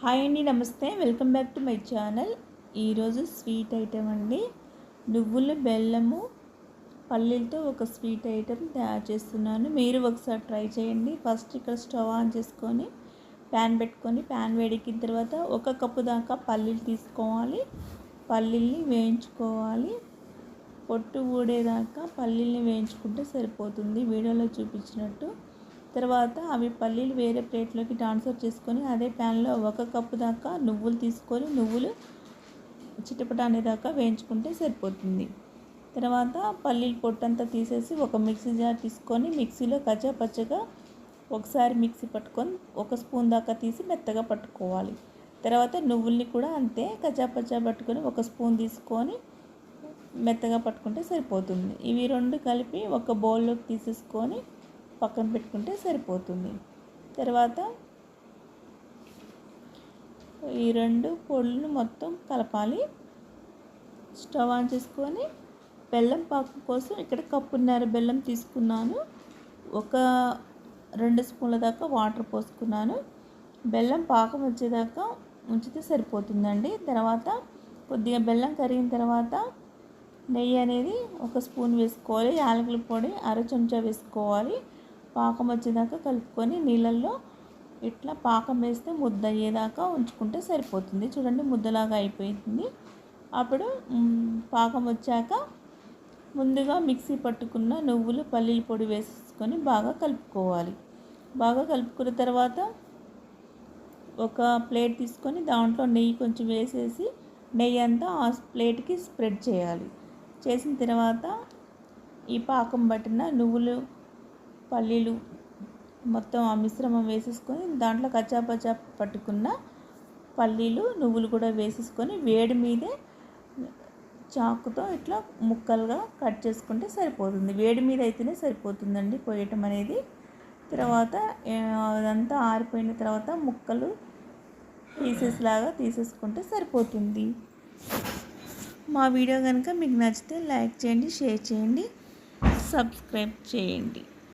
Hi అండి నమస్తే. Welcome back to my channel. ఈరోజు స్వీట్ ఐటెం అండి. నువ్వులు బెల్లము పల్లీలతో ఒక స్వీట్ ఐటెం తయారు చేస్తున్నాను. మీరు ఒకసారి ట్రై చేయండి. ఫస్ట్ ఇక్కడ స్టవ్ ఆన్ చేసుకొని ప్యాన్ పెట్టుకొని ప్యాన్ వేడెక్కిన తర్వాత ఒక కప్పు దాకా పల్లీలు తీసుకోవాలి. పల్లీల్ని వేయించుకోవాలి. పొట్టు ఊడేదాకా పల్లీల్ని వేయించుకుంటే సరిపోతుంది. వీడియోలో చూపించినట్టు తర్వాత అవి పల్లీలు వేరే ప్లేట్లోకి ట్రాన్స్ఫర్ చేసుకొని అదే ప్యాన్లో ఒక కప్పు దాకా నువ్వులు తీసుకొని నువ్వులు చిటపట అనేదాకా వేయించుకుంటే సరిపోతుంది. తర్వాత పల్లీలు పొట్టంతా తీసేసి ఒక మిక్సీ జార్ తీసుకొని మిక్సీలో కచ్చా పచ్చగా ఒకసారి మిక్సీ పట్టుకొని ఒక స్పూన్ దాకా తీసి మెత్తగా పట్టుకోవాలి. తర్వాత నువ్వుల్ని కూడా అంతే కచ్చా పచ్చా పట్టుకొని ఒక స్పూన్ తీసుకొని మెత్తగా పట్టుకుంటే సరిపోతుంది. ఇవి రెండు కలిపి ఒక బౌల్లోకి తీసేసుకొని పక్కన పెట్టుకుంటే సరిపోతుంది. తర్వాత ఈ రెండు పొడులను మొత్తం కలపాలి. స్టవ్ ఆన్ చేసుకొని బెల్లం పాకు కోసం ఇక్కడ కప్పున్నర బెల్లం తీసుకున్నాను. ఒక రెండు స్పూన్ల దాకా వాటర్ పోసుకున్నాను. బెల్లం పాకం వచ్చేదాకా ఉంచితే సరిపోతుందండి. తర్వాత కొద్దిగా బెల్లం కరిగిన తర్వాత నెయ్యి అనేది ఒక స్పూన్ వేసుకోవాలి. యాలకుల పొడి అర చెంచా వేసుకోవాలి. పాకం వచ్చేదాకా కలుపుకొని నీళ్ళల్లో ఇట్లా పాకం వేస్తే ముద్ద అయ్యేదాకా ఉంచుకుంటే సరిపోతుంది. చూడండి ముద్దలాగా అయిపోయింది. అప్పుడు పాకం వచ్చాక ముందుగా మిక్సీ పట్టుకున్న నువ్వులు పల్లీల పొడి వేసుకొని బాగా కలుపుకోవాలి. బాగా కలుపుకున్న తర్వాత ఒక ప్లేట్ తీసుకొని దాంట్లో నెయ్యి కొంచెం వేసేసి నెయ్యి అంతా ఆ ప్లేట్కి స్ప్రెడ్ చేయాలి. చేసిన తర్వాత ఈ పాకం పట్టిన నువ్వులు పల్లీలు మొత్తం ఆ మిశ్రమం వేసేసుకొని దాంట్లో కచ్చాపచ్చా పట్టుకున్న పల్లీలు నువ్వులు కూడా వేసేసుకొని వేడి మీదే చాకుతో ఇట్లా ముక్కలుగా కట్ చేసుకుంటే సరిపోతుంది. వేడి మీద అయితేనే సరిపోతుందండి పోయటం అనేది. తర్వాత అదంతా ఆరిపోయిన తర్వాత ముక్కలు పీసెస్ లాగా తీసేసుకుంటే సరిపోతుంది. మా వీడియో కనుక మీకు నచ్చితే లైక్ చేయండి షేర్ చేయండి సబ్స్క్రైబ్ చేయండి.